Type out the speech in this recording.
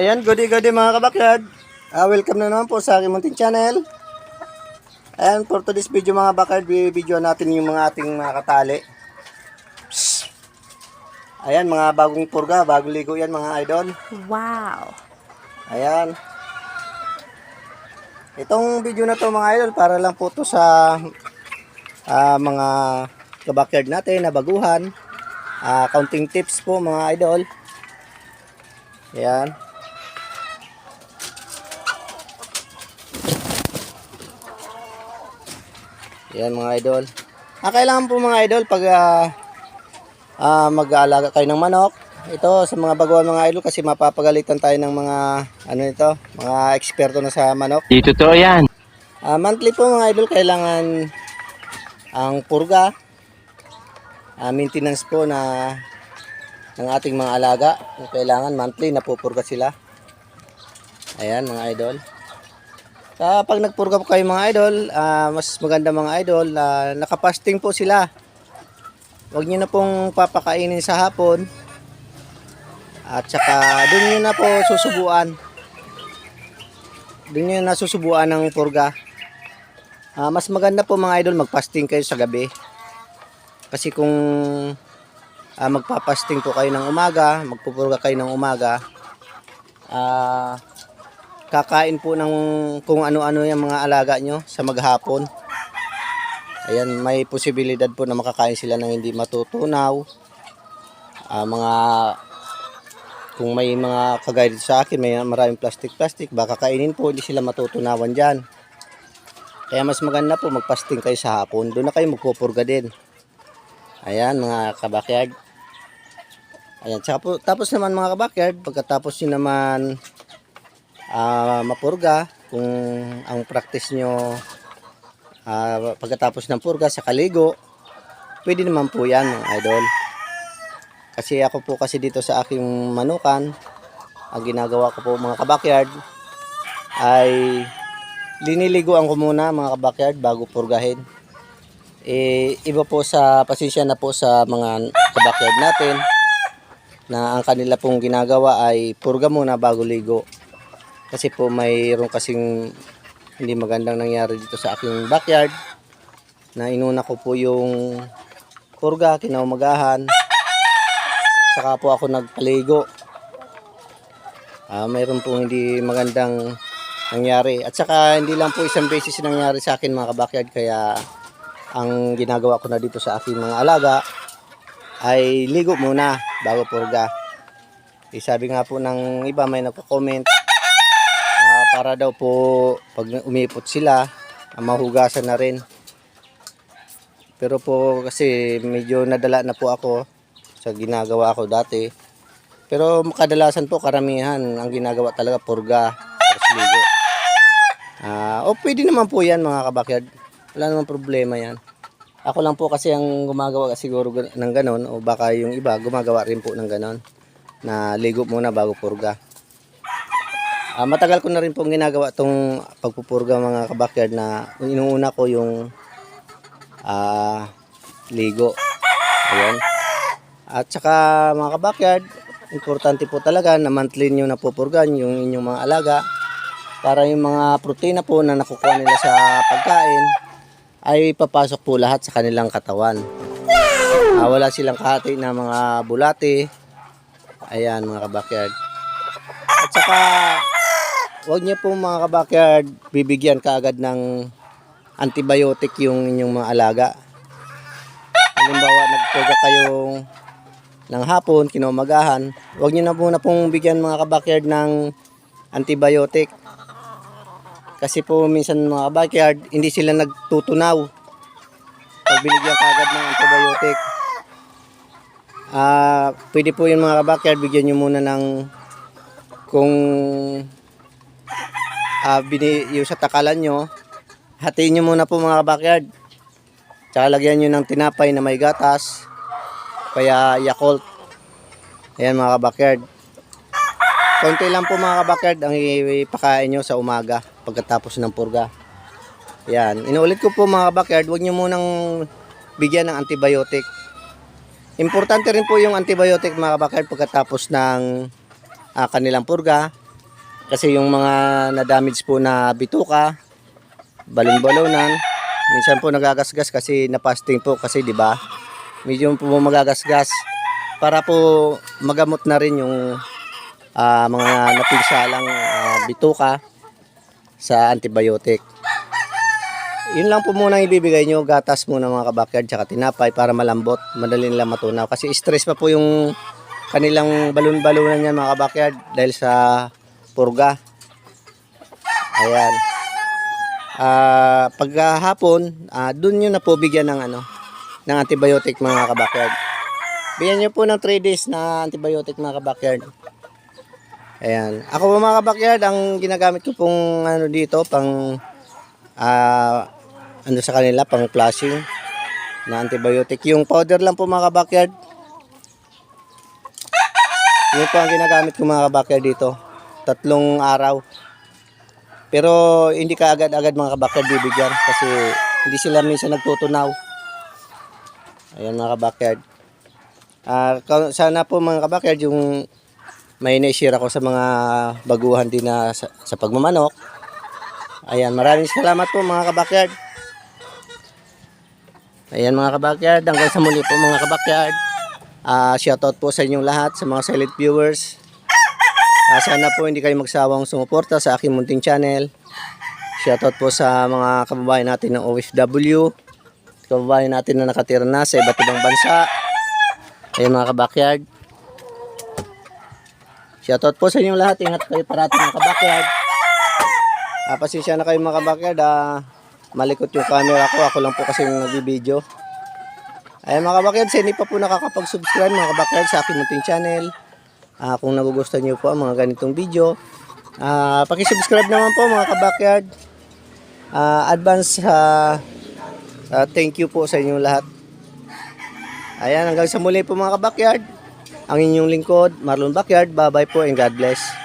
Ayan, goody goody mga kabakyard. Ah, welcome na naman po sa aking munting channel. Ayan, for today's video mga kabakyard, video natin yung mga ating mga katali. Psst. Ayan, mga bagong purga, bagong ligo yan mga idol. Wow. Ayan. Itong video na to mga idol, para lang po to sa ah, mga kabakyard natin na baguhan. Ah, counting tips po mga idol. Ayan. Ayan mga idol. Ah, kailangan po mga idol pag ah, ah, mag-aalaga kayo ng manok. Ito sa mga baguhan mga idol kasi mapapagalitan tayo ng mga ano ito, mga eksperto na sa manok. Di totoo yan. Ah, monthly po mga idol kailangan ang purga, ah, maintenance po na ng ating mga alaga. Kailangan monthly na pupurga sila. Ayan mga idol. Kapag nagpurga po kayo mga idol, ah, mas maganda mga idol, na nakapasting po sila. Huwag niyo na pong papakainin sa hapon. At saka doon niyo na po susubuan. Doon niyo na susubuan ng purga. Ah, mas maganda po mga idol magpasting kayo sa gabi. Kasi kung ah, magpapasting po kayo ng umaga, magpupurga kayo ng umaga, ah, kakain po ng kung ano-ano yung mga alaga nyo sa maghapon. Ayan, may posibilidad po na makakain sila ng hindi matutunaw. Ah, mga kung may mga kagaya dito sa akin, may maraming plastic-plastic, baka kainin po, hindi sila matutunawan dyan. Kaya mas maganda po magpasting kayo sa hapon. Doon na kayo magpupurga din. Ayan mga kabakyard. Ayan, po, tapos naman mga kabakyard, pagkatapos nyo naman ah, mapurga, kung ang practice nyo ah, pagkatapos ng purga sa kaligo, pwede naman po yan idol. Kasi ako po kasi dito sa aking manukan, ang ginagawa ko po mga kabakyard, ay liniliguan ko muna mga kabakyard bago purgahin. Eh, iba po sa pasensya na po sa mga kabakyard natin na ang kanila pong ginagawa ay purga muna bago ligo. Kasi po mayroon kasing hindi magandang nangyari dito sa aking backyard na inuna ko po yung purga kinaumagahan. Saka po ako nagpaligo. Ah mayroon po hindi magandang nangyari. At saka hindi lang po isang beses nangyari sa akin mga kabakyard kaya ang ginagawa ko na dito sa aking mga alaga ay ligo muna bago purga. Eh, sabi nga po ng iba may nagko-comment ah, para daw po pag umipot sila ah, mahugasan na rin pero po kasi medyo nadala na po ako sa ginagawa ko dati. Pero kadalasan po karamihan ang ginagawa talaga purga, tapos ligo. Ah, o pwede naman po 'yan mga kabakyard. Wala namang problema 'yan. Ako lang po kasi ang gumagawa siguro ng ganon o baka yung iba gumagawa rin po ng ganon na ligo muna bago purga. Ah, matagal ko na rin pong ginagawa tong pagpupurga mga kabakyard na inuuna ko yung ah, ligo. Ayan. At saka mga kabakyard, importante po talaga na monthly nyo napupurgan yung inyong mga alaga para yung mga protina po na nakukuha nila sa pagkain ay papasok po lahat sa kanilang katawan. Ah, wala silang kahati na mga bulati. Ayan mga kabakyard. At saka huwag niyo po mga kabakyard bibigyan kaagad ng antibiotic yung inyong mga alaga. Halimbawa nagpurga kayong ng hapon, kinumagahan, huwag niyo na muna pong bigyan mga kabakyard ng antibiotic. Kasi po minsan mga kabakyard, hindi sila nagtutunaw pag binigyan kagad ng antibiotic. Ah, pwede po yung mga kabakyard, bigyan niyo muna ng kung ah, bini, yung sa takalan nyo, hatiin nyo muna po mga kabakyard. Tsaka lagyan nyo ng tinapay na may gatas, kaya Yakult. Ayan mga kabakyard. Konti lang po mga kabakyard ang ipakain nyo sa umaga pagkatapos ng purga. Ayan. Inuulit ko po mga kabakyard, huwag nyo munang bigyan ng antibiotic. Importante rin po yung antibiotic mga kabakyard pagkatapos ng ah, kanilang purga Kasi yung mga na-damage po na bituka, balon-balonan, minsan po nagagasgas kasi napasting po kasi 'di ba? Medyo po magagasgas para po magamot na rin yung ah, mga napinsalang ah, bituka sa antibiotic. Yun lang po muna ibibigay nyo, gatas muna mga kabakyard, tsaka tinapay para malambot, madali nila matunaw. Kasi stress pa po yung kanilang balon-balunan yan mga kabakyard dahil sa purga. Ayan. Ah, pagkahapon, ah doon nyo na po bigyan ng ano, ng antibiotic mga kabakyard. Bigyan nyo po ng 3 days na antibiotic mga kabakyard. Ayan. Ako po mga kabakyard, ang ginagamit ko pong ano dito, pang ah ano sa kanila, pang flushing na antibiotic. Yung powder lang po mga kabakyard. Yun po ang ginagamit ko mga kabakyard dito. Tatlong araw. Pero hindi ka agad-agad mga kabakyard bibigyan kasi hindi sila minsan nagtutunaw. Ayan mga kabakyard. Ah, ka- sana po mga kabakyard yung may naishare ako sa mga baguhan din na sa, sa pagmamanok. Ayan, maraming salamat po mga kabakyard. Ayan mga kabakyard, hanggang sa muli po mga kabakyard. Ah, shoutout po sa inyong lahat, sa mga silent viewers. Ah, sana po hindi kayo magsawang sumuporta sa aking munting channel. Shoutout po sa mga kababayan natin ng OFW. Kababayan natin na nakatira na sa iba't ibang bansa. Ayan mga kabakyard. Shoutout po sa inyong lahat. Ingat kayo parati mga kabakyard. Ah, pasensya na kayo mga kabakyard. Ah, malikot yung camera ko. Ako lang po kasi yung nagbibideo. Ayan mga kabakyard, sa hindi pa po nakakapag-subscribe mga kabakyard sa aking munting channel. Ah, kung nagugustuhan niyo po ang mga ganitong video, ah, paki-subscribe naman po mga kabakyard. Ah, advance ah, ah, thank you po sa inyong lahat. Ayan, hanggang sa muli po mga kabakyard. Ang inyong lingkod, Marlon Backyard. Bye-bye po and God bless.